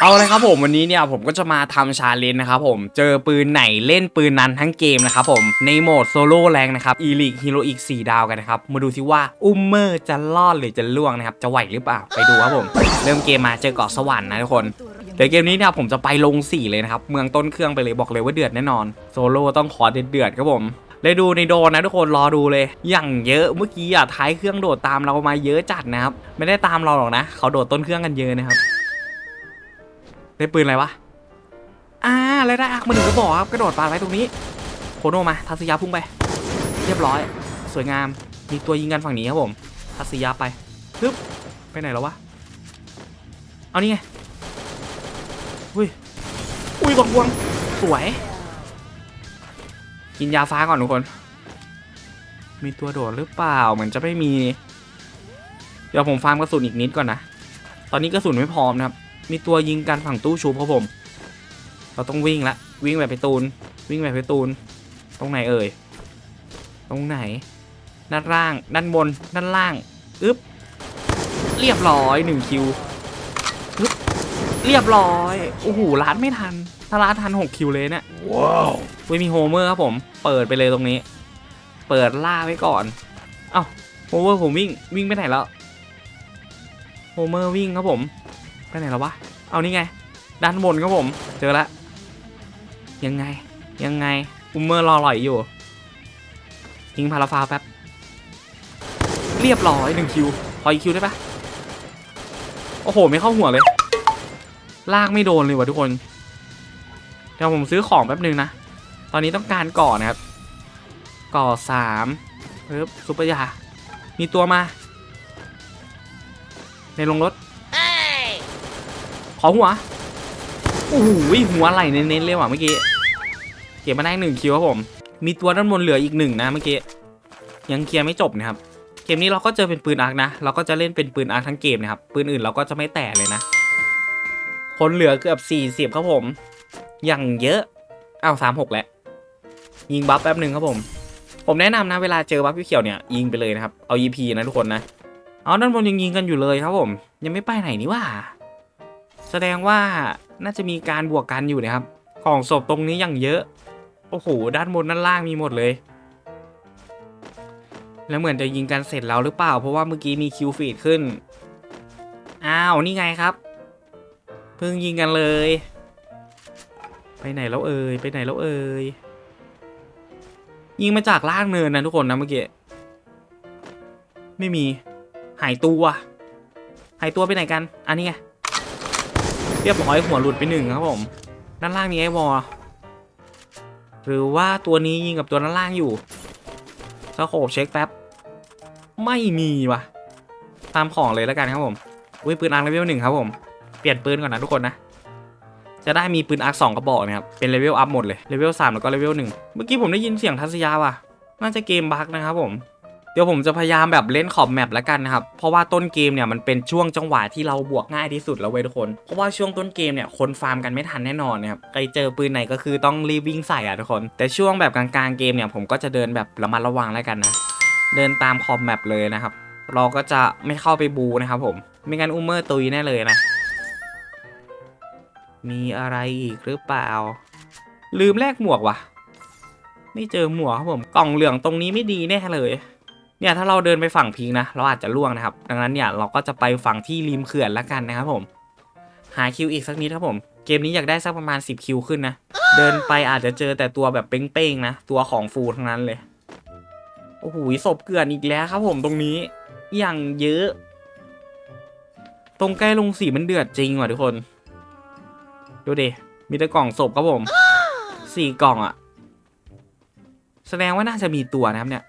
เอาเลยครับผมวันนี้เนี่ยผมก็จะมาทำชาเลนจ์นะครับผมเจอปืนไหนเล่นปืนนั้นทั้งเกมนะครับผมในโหมดโซโล่แรงนะครับอีลิกฮีโร่อีก 4 ดาวกันนะครับ มาดูซิว่าอุ้มเมอร์จะรอดหรือจะล่วงนะครับ จะไหวหรือเปล่าไปดูครับผม เริ่มเกมมาเจอเกาะสวรรค์นะทุกคนเดี๋ยวเกมนี้เนี่ยผมจะไปลง 4 เลยนะครับ เมืองต้นเครื่องไปเลยบอกเลยว่าเดือดแน่นอนโซโล่ต้องขอเดือดๆครับผมเลยดูในโดนนะทุกคนรอดูเลย อย่างเยอะเมื่อกี้อะท้ายเครื่องโดดตามเรามาเยอะจัดนะครับไม่ได้ตามเราหรอกนะ เขาโดดต้นเครื่องกันเยอะนะครับ ได้ปืนอะไรวะ อ่าอะไรได้อักมาหนึ่งกระบอกครับกระโดดปาไว้ตรงนี้ โคโนมาทัศยาพุ่งไป เรียบร้อย สวยงาม มีตัวยิงกันฝั่งนี้ครับผมทัศยาไปปึ๊บไปไหนแล้ววะ เอานี่ไง อุ้ย อุ้ยกดวงสวย กินยาฟ้าก่อนทุกคน มีตัวโดดหรือเปล่า เหมือนจะไม่มี เดี๋ยวผมฟาร์มกระสุนอีกนิดก่อนนะ ตอนนี้กระสุนไม่พร้อมนะครับ มีตัวยิงกันฝั่งตู้ชูครับผม เราต้องวิ่งละ วิ่งแบบไปตูน วิ่งแบบไปตูน ตรงไหนเอ่ย ตรงไหน ด้านล่าง ด้านบน ด้านล่าง อึ๊บ เรียบร้อยหนึ่งคิว อึ๊บ เรียบร้อย โอ้โหล้านไม่ทัน ถ้าล้านทันหกคิวเลยเนี่ย ว้าวเว้ยมีโฮเมอร์ครับผม เปิดไปเลยตรงนี้ เปิดล่าไว้ก่อน เอ้า โฮเมอร์ผมวิ่ง วิ่งไปไหนแล้ว โฮเมอร์วิ่งครับผม ไปไหนแล้ววะ เอานี่ไง ด้านบนครับผม เจอละ ยังไง ยังไง อุมเมอร์รอหลอยอยู่ ยิงพาราฟาแป๊บ เรียบร้อยหนึ่งคิวขออีกคิวได้ปะโอ้โห ไม่เข้าหัวเลย ลากไม่โดนเลยวะทุกคน เดี๋ยวผมซื้อของแป๊บนึงนะ ตอนนี้ต้องการก่อนะครับ ก่อสามปึ๊บซุปเปอร์ยา มีตัวมา ในลงรถ อหัวโอ้โหหัวไหลเน้นๆเลยว่ะเมื่อกี้ เก็บมาได้หนึ่งคิวครับผม มีตัวด้านบนเหลืออีกหนึ่งนะเมื่อกี้ ยังเคลียร์ไม่จบนะครับ เกมนี้เราก็เจอเป็นปืนอาร์คนะ เราก็จะเล่นเป็นปืนอาร์คทั้งเกมนะครับ ปืนอื่นเราก็จะไม่แตะเลยนะ คนเหลือเกือบ40ครับผม อย่างเยอะ อ้าวสามหกแล้ว ยิงบัฟแป๊บหนึ่งครับผม ผมแนะนำนะเวลาเจอบัฟเขียวเนี่ยยิงไปเลยนะครับ เอา EP นะทุกคนนะ เอาด้านบนยังยิงกันอยู่เลยครับผม ยังไม่ไปไหนนี่ว่า แสดงว่าน่าจะมีการบวกกันอยู่นะครับ ของศพตรงนี้อย่างเยอะ โอ้โห ด้านบนด้านล่างมีหมดเลย แล้วเหมือนจะยิงกันเสร็จแล้วหรือเปล่า เพราะว่าเมื่อกี้มีคิวฟีดขึ้น อ้าว นี่ไงครับ เพิ่งยิงกันเลย ไปไหนแล้วเอ่ย ไปไหนแล้วเอ่ย ยิงมาจากล่างเนินนะทุกคนนะเมื่อกี้ ไม่มี หายตัว หายตัวไปไหนกัน อันนี้ไง เรียบร้อยหัวหลุดไปหนึ่งครับผม ด้านล่างมีไอ้วอลหรือว่าตัวนี้ยิงกับตัวด้านล่างอยู่สโคบเช็คแป๊บ ไม่มีว่ะ ตามของเลยแล้วกันครับผม อุ้ยปืนอาร์เลเวลหนึ่งครับผม เปลี่ยนปืนก่อนนะทุกคนนะ จะได้มีปืนอาร์คสองกระบอกนะครับ เป็นเลเวลอัพหมดเลย เลเวลสามแล้วก็เลเวลหนึ่งเมื่อกี้ผมได้ยินเสียงทัศยาว่ะ น่าจะเกมบั๊กนะครับผม ดี๋ยวผมจะพยายามแบบเล่นขอบแมปแล้วกันนะครับ เพราะว่าต้นเกมเนี่ยมันเป็นช่วงจังหวะที่เราบวกง่ายที่สุดแล้วเว้ยทุกคน เพราะว่าช่วงต้นเกมเนี่ยคนฟาร์มกันไม่ทันแน่นอนนะครับ ใครเจอปืนไหนก็คือต้องรีบวิ่งใส่อะทุกคน แต่ช่วงแบบกลางๆเกมเนี่ยผมก็จะเดินแบบระมัดระวังแล้วกันนะ เดินตามขอบแมปเลยนะครับ เราก็จะไม่เข้าไปบูนะครับผม ไม่งั้นอุมเมอร์ตุยแน่เลยนะ มีอะไรอีกหรือเปล่า ลืมแลกหมวกวะไม่เจอหมวกครับผม กล่องเหลืองตรงนี้ไม่ดีแน่เลย เนี่ยถ้าเราเดินไปฝั่งพิงนะเราอาจจะล่วงนะครับ ดังนั้นเนี่ยเราก็จะไปฝั่งที่ริมเขื่อนแล้วกันนะครับผมหาคิวอีกสักนิดครับผม เกมนี้อยากได้สักประมาณ 10 คิวขึ้นนะ เดินไปอาจจะเจอแต่ตัวแบบเป้งๆนะ ตัวของฟูทั้งนั้นเลย โอ้โหศพเกลื่อนอีกแล้วครับผมตรงนี้อย่างเยอะ ตรงใกล้ลงสีมันเดือดจริงว่ะทุกคน ดูดิ มีแต่กล่องศพครับผมสี่กล่องอะแสดงว่าน่าจะมีตัวนะครับเนี่ย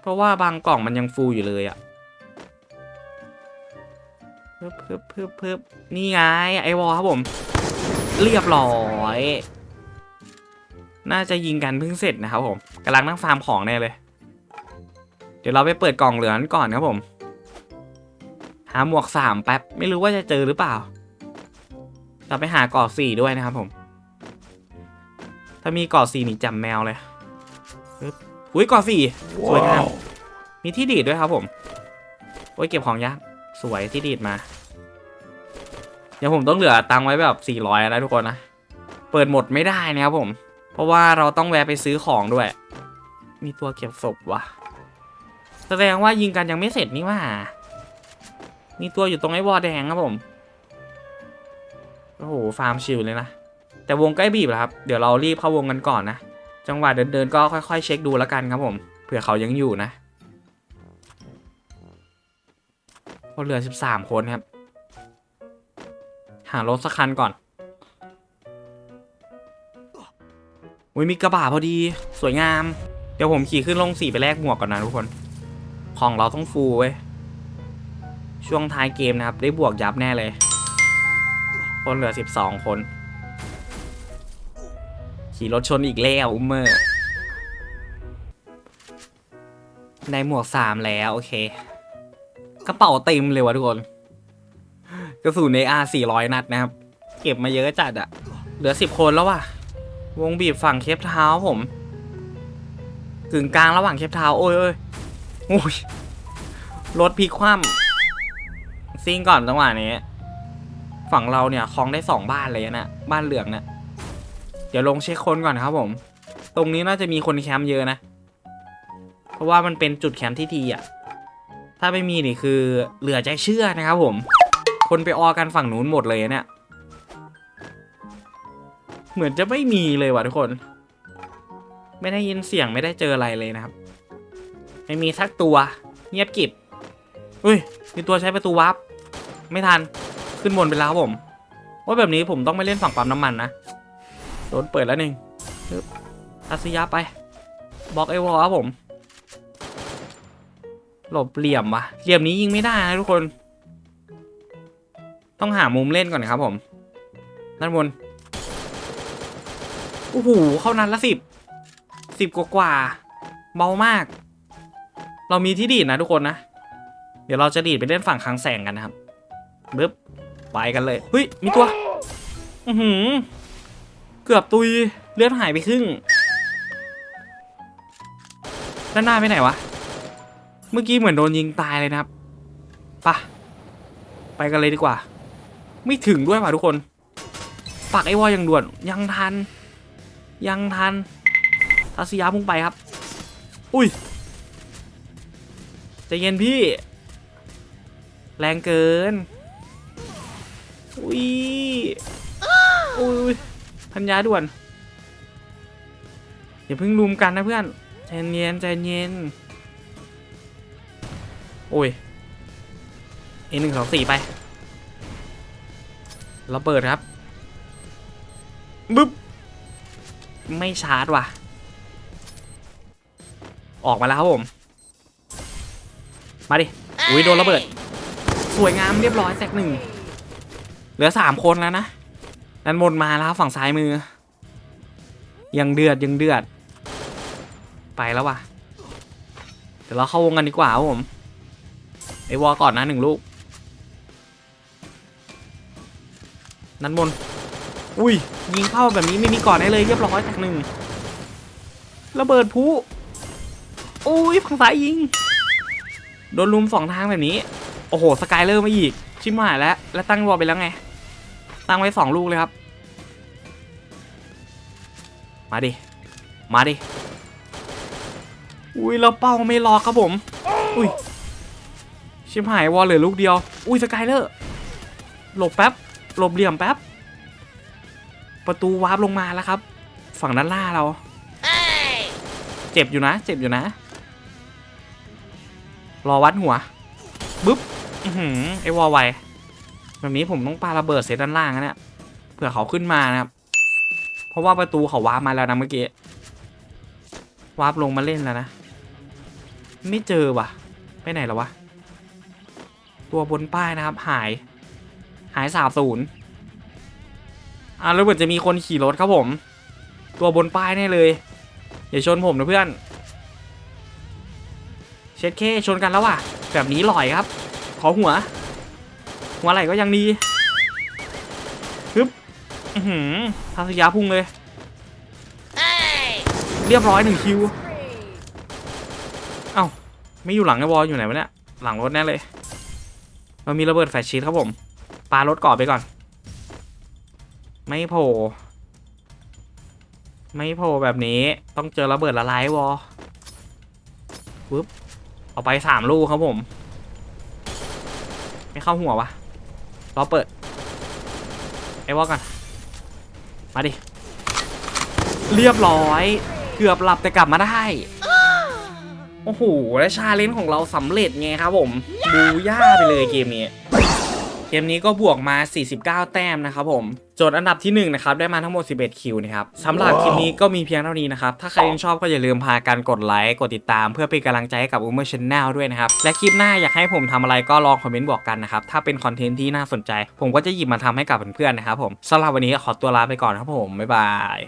เพราะว่าบางกล่องมันยังฟูอยู่เลยอะเพิ่บเพิ่บเพิ่บเพิ่บนี่ไงไอวอลครับผม เรียบร้อย น่าจะยิงกันเพิ่งเสร็จนะครับผมกำลังนั่งฟาร์มของแน่เลย เดี๋ยวเราไปเปิดกล่องเหลืองก่อนครับผม หาหมวกสามแป๊บไม่รู้ว่าจะเจอหรือเปล่า เราไปหากาะสี่ด้วยนะครับผม ถ้ามีกาะสี่นี่จำแมวเลย อุ้ยเกาะสี่สวยงามว้าวมีที่ดีดด้วยครับผมโอ้ยเก็บของยากสวยที่ดีดมา เดี๋ยวผมต้องเหลือตังค์ไว้แบบ400นะทุกคนนะ เปิดหมดไม่ได้นะครับผม เพราะว่าเราต้องแวะไปซื้อของด้วย มีตัวเก็บศพวะแสดงว่ายิงกันยังไม่เสร็จนี่ว่า มีตัวอยู่ตรงไอ้วอลแดงครับผม โอ้โหฟาร์มชิลเลยนะ แต่วงใกล้บีบแล้วครับ เดี๋ยวเรารีบเข้าวงกันก่อนนะ จังหวะเดินๆก็ค่อยๆ เช็คดูแล้วกันครับผมเผื่อเขายังอยู่นะคนเหลือ 13 คนครับ หารถสักคันก่อนอุ้ยมีกระบะพอดีสวยงาม เดี๋ยวผมขี่ขึ้นลงสี่ไปแลกหมวกก่อนนะทุกคน ของเราต้องฟูลเว้ยช่วงท้ายเกมนะครับ ได้บวกยับแน่เลย คนเหลือ 12 คน ขี่รถชนอีกแล้วอุ้มเมอร์ได้หมวกสามแล้วโอเค กระเป๋าเต็มเลยวะทุกคน กระสุนใน R 400นัดนะครับ เก็บมาเยอะจัดอะเหลือ10คนแล้วว่ะ วงบีบฝั่งเคปเท้าผมกึ่งกลางระหว่างเคปเท้าโอ้ยโอ้ยโอ้ยรถพลิกคว่ำซิ่งก่อนจังหวะนี้ ฝั่งเราเนี่ยคลองได้สองบ้านเลยนะ บ้านเหลืองเนี่ย เดี๋ยวลงเช็คคนก่อนครับผม ตรงนี้น่าจะมีคนแคมป์เยอะนะ เพราะว่ามันเป็นจุดแคมป์ที่ดีอะ ถ้าไม่มีนี่คือเหลือใจเชื่อนะครับผม คนไปออกันฝั่งนู้นหมดเลยเนี่ย เหมือนจะไม่มีเลยว่ะทุกคน ไม่ได้ยินเสียงไม่ได้เจออะไรเลยนะครับ ไม่มีสักตัว เงียบกิบอุ้ย มีตัวใช้ประตูวาร์ปไม่ทัน ขึ้นบนไปแล้วครับผมว่าแบบนี้ผมต้องไปเล่นฝั่งปั๊มน้ำมันนะ โดนเปิดแล้วหนึ่งปึ๊บทัศยะไปบล็อกไอวอลครับผม หลบเหลี่ยมวะเหลี่ยมนี้ยิงไม่ได้นะทุกคน ต้องหามุมเล่นก่อนครับผม ด้านบนโอ้โหเข้านัดละสิบสิบกว่ากว่าเบามาก เรามีที่ดีดนะทุกคนนะ เดี๋ยวเราจะดีดไปเล่นฝั่งคังแสงกันนะครับบึ๊บไปกันเลยเฮ้ยมีตัว อือหือ เกือบตุยเลือดหายไปครึ่ง ด้านหน้าไปไหนวะ เมื่อกี้เหมือนโดนยิงตายเลยนะครับไปะไปกันเลยดีกว่า ไม่ถึงด้วยว่ะทุกคน ปักไอ้วอยังด่วน ยังทัน ยังทันทัศยาพุ่งไปครับ อุ้ยใจเย็นพี่ แรงเกิน อุ้ยอุ้ย พันยาด่วนอย่าเพิ่งรุมกันนะเพื่อนใจเย็นใจเย็นโอ้ยเอหนึ่งสองสี่ไปเราเปิดครับบึ๊บไม่ชาร์จว่ะ ออกมาแล้วครับผม มาดิ อุ้ยโดนระเบิด สวยงามเรียบร้อยแตกหนึ่ง เหลือสามคนแล้วนะ ด้านบนมาแล้วฝั่งซ้ายมือ ยังเดือดยังเดือด ไปแล้วว่ะ เดี๋ยวเราเข้าวงกันดีกว่าครับผมไอวอลก่อนนะหนึ่งลูกด้านบน อุ้ยยิงเข้าแบบนี้ไม่มีก่อนได้เลยเรียบร้อยแตกหนึ่งระเบิดพุอุ้ยฝั่งซ้ายยิง โดนลุมสองทางแบบนี้ โอ้โห สกายเลอร์มาอีก ชิมหายแล้ว แล้วตั้งวอลไปแล้วไง ตั้งไว้สองลูกเลยครับ มาดิ มาดิ อุ้ยแล้วเป้าไม่รอครับผม อุ้ย ชิมหายวอลเหลือลูกเดียว อุ้ยสกายเลอร์ หลบแป๊บ หลบเหลี่ยมแป๊บ ประตูวาร์ปลงมาแล้วครับ ฝั่งด้านล่าเรา เจ็บอยู่นะ เจ็บอยู่นะ รอวัดหัวบึ๊บ อือหือไอวอลไว แบบนี้ผมต้องปาระเบิดเซตด้านล่างนะเนี่ยเผื่อเขาขึ้นมานะครับ เพราะว่าประตูเขาวาร์ปมาแล้วนะเมื่อกี้วาร์ปลงมาเล่นแล้วนะ ไม่เจอว่ะ ไปไหนแล้ววะ ตัวบนป้ายนะครับ หาย หายสาบศูนย์อ่าแล้วเหมือนจะมีคนขี่รถครับผม ตัวบนป้ายแน่เลย อย่าชนผมนะเพื่อน เช็ดเคชนกันแล้วว่ะ แบบนี้หลอยครับ ขอหัว หัวไหล่ก็ยังดีฮึบอือหือทัศยาพุ่งเลย เรียบร้อยหนึ่งคิว เอ้า ไม่อยู่หลังไอ้วอลอยู่ไหนวะเนี่ย หลังรถแน่เลย เรามีระเบิดแฟลชชีทครับผม ปารถก่อนไปก่อน ไม่โผล่ ไม่โผล่แบบนี้ ต้องเจอระเบิดละลายวอปึ๊บเอาไปสามลูกครับผม ไม่เข้าหัววะ รอเปิด ไอ้วอกัน มาดิ เรียบร้อย เกือบหลับแต่กลับมาได้ โอ้โห และชาเลนจ์ของเราสำเร็จไงครับผมบูย่าไปเลยเกมนี้ เกมนี้ก็บวกมา 49 แต้มนะครับผมโจทย์อันดับที่1นะครับได้มาทั้งหมด 11 คิวนะครับสำหรับคลิปนี้ก็มีเพียงเท่านี้นะครับ ถ้าใครยังชอบก็อย่าลืมพากันกดไลค์ กดติดตาม เพื่อเป็นกำลังใจให้กับ u m e r Channel ด้วยนะครับ และคลิปหน้าอยากให้ผมทำอะไรก็ลองคอมเมนต์บอกกันนะครับ ถ้าเป็นคอนเทนต์ที่น่าสนใจ ผมก็จะหยิบมาทำให้กับเพื่อนๆนะครับผมสำหรับวันนี้ขอตัวลาไปก่อนครับผมบ๊ายบาย